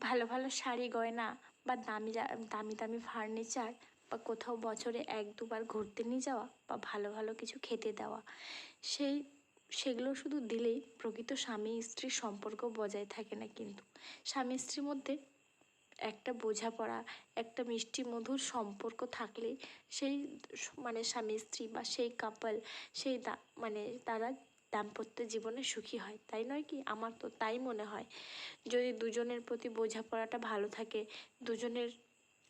ভালো ভালো শাড়ি, গয়না বা দামি দামি দামি ফার্নিচার বা কোথাও বছরে এক দুবার ঘুরতে নিয়ে যাওয়া বা ভালো ভালো কিছু খেতে দেওয়া, সেই, সেগুলো শুধু দিলেই প্রকৃত স্বামী স্ত্রীর সম্পর্ক বজায় থাকে না কিন্তু। স্বামী স্ত্রীর মধ্যে একটা বোঝাপড়া, একটা মিষ্টি মধুর সম্পর্ক থাকলে সেই মানে স্বামী স্ত্রী বা সেই কাপল সেই মানে তারা দাম্পত্য জীবনে সুখী হয়। তাই নয় কি? আমার তো তাই মনে হয়। যদি দুজনের প্রতি বোঝাপড়াটা ভালো থাকে, দুজনের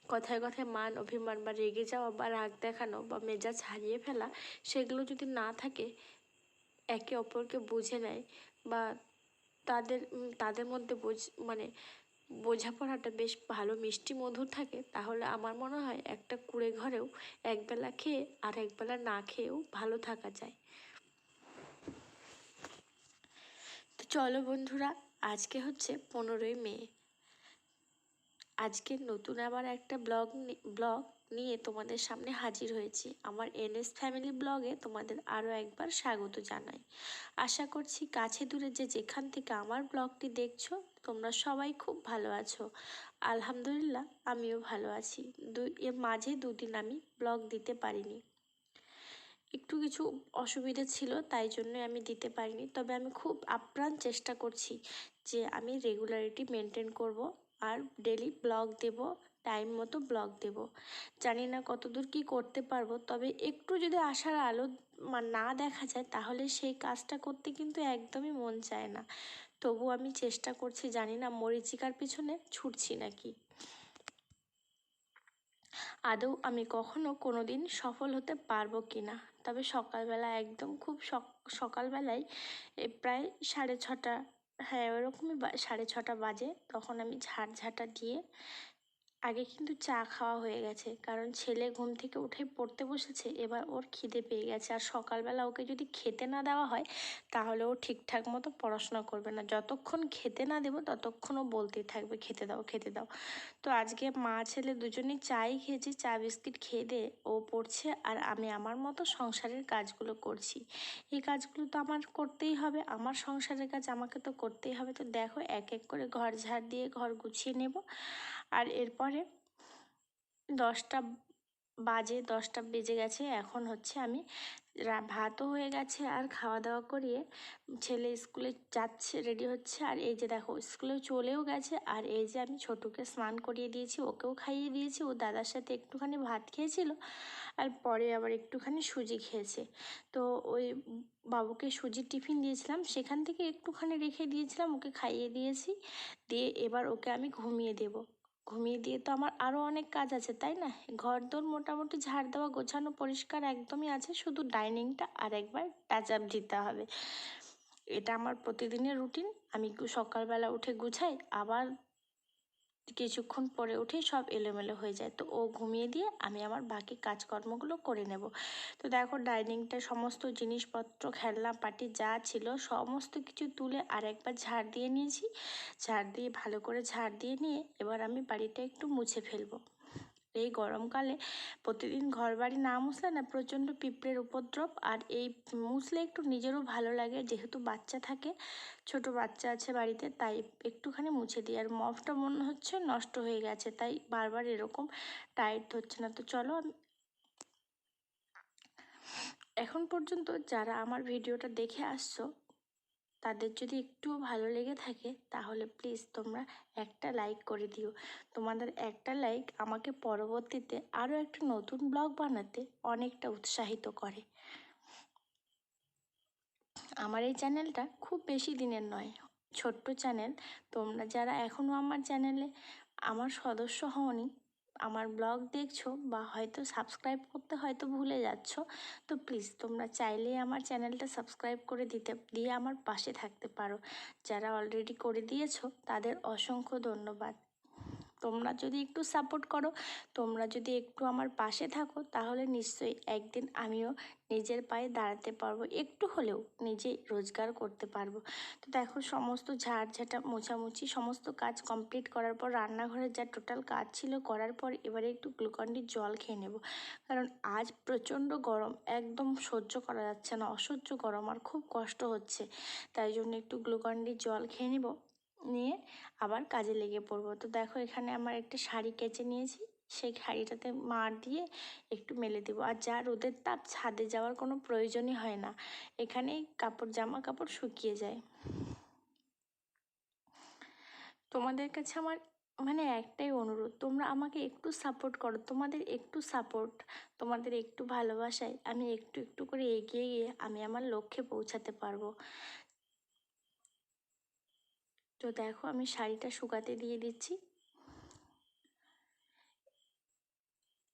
কথায় কথায় মান, অভিমান বা রেগে যাওয়া বা রাগ দেখানো বা মেজাজ হারিয়ে ফেলা, সেগুলো যদি না থাকে, একে অপরকে বুঝে নেয় বা তাদের তাদের মধ্যে বোঝ মানে বোঝাপড়াটা বেশ ভালো মিষ্টি মধুর থাকে, তাহলে আমার মনে হয় একটা কুড়ে ঘরেও একবেলা খেয়ে আর একবেলা না খেয়েও ভালো থাকা যায় তো চলো বন্ধুরা, আজকে হচ্ছে পনেরোই মে। আজকে নতুন আবার একটা ব্লগ ব্লগ নিয়ে তোমাদের সামনে হাজির হয়েছি। আমার এনএস ফ্যামিলি ব্লগে তোমাদের আরও একবার স্বাগত জানাই। আশা করছি কাছে দূরে যে যেখান থেকে আমার ব্লগটি দেখছ, তোমরা সবাই খুব ভালো আছো। আলহামদুলিল্লাহ, আমিও ভালো আছি। দুই এর মাঝে দুদিন আমি ব্লগ দিতে পারিনি। একটু কিছু অসুবিধা ছিল, তাই জন্য আমি দিতে পারিনি। তবে আমি খুব আপ্রাণ চেষ্টা করছি যে আমি রেগুলারিটি মেনটেন করব আর ডেলি ব্লগ দেব টাইম মতো ব্লগ দেব। জানি না কতদূর কী করতে পারব, তবে একটু যদি আসার আলো না দেখা যায়, তাহলে সেই কাজটা করতে কিন্তু একদমই মন চায় না। তবু আমি চেষ্টা করছি, জানি না মরিচিকার পিছনে ছুটছি নাকি। আদৌ আমি কখনো কোনো দিন সফল হতে পারব কি না তবে সকালবেলা একদম খুব সক- সকালবেলায় প্রায় সাড়ে ছটা হ্যাঁ ওরকমই সাড়ে ছটা বাজে। তখন আমি ঝাড় ঝাঁটা দিয়ে আগে কিন্তু চা খাওয়া হয়ে গেছে। কারণ ছেলে ঘুম থেকে উঠে পড়তে বসেছে, এবার ওর খিদে পেয়ে গেছে। আর সকালবেলা ওকে যদি খেতে না দেওয়া হয়, তাহলে ও ঠিকঠাক মতো পড়াশোনা করবে না। যতক্ষণ খেতে না দেবো, ততক্ষণ ও বলতেই থাকবে, খেতে দাও খেতে দাও। তো আজকে মা ছেলে দুজনেই চাই খেয়েছি, চা বিস্কিট খেয়ে দিয়ে ও পড়ছে আর আমি আমার মতো সংসারের কাজগুলো করছি। এই কাজগুলো তো আমার করতেই হবে, আমার সংসারের কাজ আমাকে তো করতেই হবে। তো দেখো, এক এক করে ঘর ঝাড় দিয়ে ঘর গুছিয়ে নেব। আর এরপরে দশটা বাজে, দশটা বেজে গেছে। এখন হচ্ছে আমি ভাতও হয়ে গেছে আর খাওয়া দাওয়া করিয়ে ছেলে স্কুলে যাচ্ছে রেডি হচ্ছে। আর এই যে দেখো, স্কুলে চলেও গেছে। আর এই যে আমি ছোটুকে স্নান করিয়ে দিয়েছি, ওকেও খাইয়ে দিয়েছি। ও দাদার সাথে একটুখানি ভাত খেয়েছিল আর পরে আবার একটুখানি সুজি খেয়েছে। তো ওই বাবুকে সুজির টিফিন দিয়েছিলাম, সেখান থেকে একটুখানি রেখে দিয়েছিলাম, ওকে খাইয়ে দিয়েছি। দিয়ে এবার ওকে আমি ঘুমিয়ে দেবো। ঘুমিয়ে দিয়ে তো আমার আরও অনেক কাজ আছে, তাই না? ঘর দোর মোটামুটি ঝাড় দেওয়া, গোছানো, পরিষ্কার একদমই আছে, শুধু ডাইনিংটা আর একবার টাচ আপ দিতে হবে। এটা আমার প্রতিদিনের রুটিন আমি সকালবেলা উঠে গুছাই, আবার কিছুক্ষণ পরে উঠে সব এলোমেলো হয়ে যায়। তো ও ঘুমিয়ে দিয়ে আমি আমার বাকি কাজকর্মগুলো করে নেব। তো দেখো ডাইনিংটা সমস্ত জিনিসপত্র, খেলনা, পাটি যা ছিল সমস্ত কিছু তুলে আর একবার ঝাড় দিয়ে নিয়েছি। ঝাড় দিয়ে ভালো করে ঝাড় দিয়ে নিয়ে এবার আমি বাড়িটা একটু মুছে ফেলব। এই গরমকালে প্রতিদিন ঘর বাড়ি না মুছলে না প্রচণ্ড পিঁপড়ের উপদ্রব। আর এই মুছলে একটু নিজেরও ভালো লাগে, যেহেতু বাচ্চা থাকে, ছোট বাচ্চা আছে বাড়িতে, তাই একটুখানি মুছে দিই। আর মফটা মনে হচ্ছে নষ্ট হয়ে গেছে, তাই বারবার এরকম টাইট হচ্ছে না। তো চলো এখন পর্যন্ত যারা আমার ভিডিওটা দেখে আসছো তাদের যদি একটুও ভালো লেগে থাকে, তাহলে প্লিজ তোমরা একটা লাইক করে দিও। তোমাদের একটা লাইক আমাকে পরবর্তীতে আরও একটা নতুন ব্লগ বানাতে অনেকটা উৎসাহিত করে। আমার এই চ্যানেলটা খুব বেশি দিনের নয়, ছোট্ট চ্যানেল তোমরা যারা এখনও আমার চ্যানেলে আমার সদস্য হওনি আমার ব্লগ দেখছ বা হয়তো সাবস্ক্রাইব করতে হয়তো ভুলে যাচ্ছ, তো প্লিজ তোমরা চাইলে আমার চ্যানেলটা সাবস্ক্রাইব করে দিতে, দিয়ে আমার পাশে থাকতে পারো। যারা অলরেডি করে দিয়েছ, তাদের অসংখ্য ধন্যবাদ। তোমরা যদি একটু সাপোর্ট করো, তোমরা যদি একটু আমার পাশে থাকো, তাহলে নিশ্চয়ই একদিন আমিও নিজের পায়ে দাঁড়াতে পারব, একটু হলেও নিজে রোজগার করতে পারব। তো দেখো, সমস্ত ঝাঁটা, মোছামুছি, সমস্ত কাজ কমপ্লিট করার পর, রান্নাঘরের যা টোটাল কাজ ছিল করার পর, এবারে একটু গ্লুকন্ডির জল খেয়ে নেব। কারণ আজ প্রচণ্ড গরম, একদম সহ্য করা যাচ্ছে না, অসহ্য গরম, আর খুব কষ্ট হচ্ছে। তাই জন্য একটু গ্লুকন্ডির জল খেয়ে নেব। নিয়ে আবার কাজে লেগে পড়ব। তো দেখো এখানে আমার একটা শাড়ি কেচে নিয়েছি, সেই শাড়িটাতে মার দিয়ে একটু মেলে দেবো। আর যা রোদের তাপ, ছাদে যাওয়ার কোনো প্রয়োজনই হয় না। এখানে কাপড়, জামা কাপড় শুকিয়ে যায়। তোমাদের কাছে আমার মানে একটাই অনুরোধ, তোমরা আমাকে একটু সাপোর্ট করো। তোমাদের একটু সাপোর্ট তোমাদের একটু ভালোবাসায় আমি একটু একটু করে এগিয়ে গিয়ে আমি আমার লক্ষ্যে পৌঁছাতে পারব। তো দেখো আমি শাড়িটা শুকাতে দিয়ে দিচ্ছি।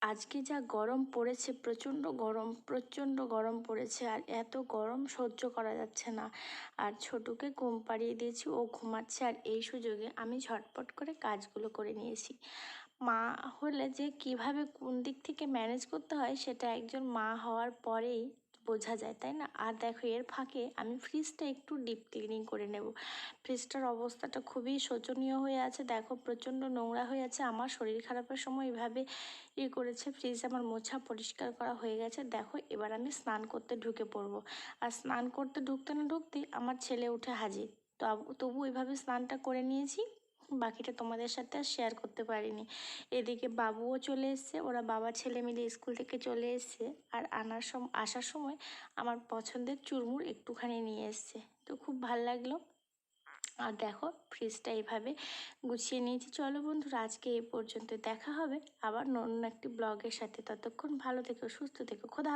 আজকে যা গরম পড়েছে, প্রচণ্ড গরম প্রচণ্ড গরম পড়েছে আর এত গরম সহ্য করা যাচ্ছে না। আর ছোটুকে ঘুম পাড়িয়ে দিয়েছি, ও ঘুমাচ্ছে আর এই সুযোগে আমি ঝটপট করে কাজগুলো করে নিয়েছি। মা হলে যে কীভাবে কোন দিক থেকে ম্যানেজ করতে হয়, সেটা একজন মা হওয়ার পরেই বোঝা যায়, তাই না? আর দেখো, এর ফাঁকে আমি ফ্রিজটা একটু ডিপ ক্লিনিং করে নেব। ফ্রিজটার অবস্থাটা খুবই শোচনীয় হয়ে আছে। দেখো, প্রচণ্ড নোংরা হয়ে আছে। আমার শরীর খারাপের সময় এভাবে ইয়ে করেছে। ফ্রিজ আমার মোছা পরিষ্কার করা হয়ে গেছে। দেখো, এবার আমি স্নান করতে ঢুকে পড়ব। আর স্নান করতে ঢুকতে না ঢুকতেই আমার ছেলে উঠে হাজির। তবু এভাবে স্নানটা করে নিয়েছি। বাকিটা তোমাদের সাথে আর শেয়ার করতে পারিনি। এদিকে বাবুও চলে এসছে, ওরা বাবা ছেলে মিলে স্কুল থেকে চলে এসছে আর আনার সম, আসার সময় আমার পছন্দের চুরমুর একটুখানি নিয়ে এসছে। তো খুব ভালো লাগল। আর দেখো ফ্রিজটা এইভাবে গুছিয়ে নিয়েছি। চলো বন্ধুরা, আজকে এই পর্যন্ত দেখা হবে আবার অন্য একটি ব্লগের সাথে। ততক্ষণ ভালো থেকো, সুস্থ থেকো। খোদা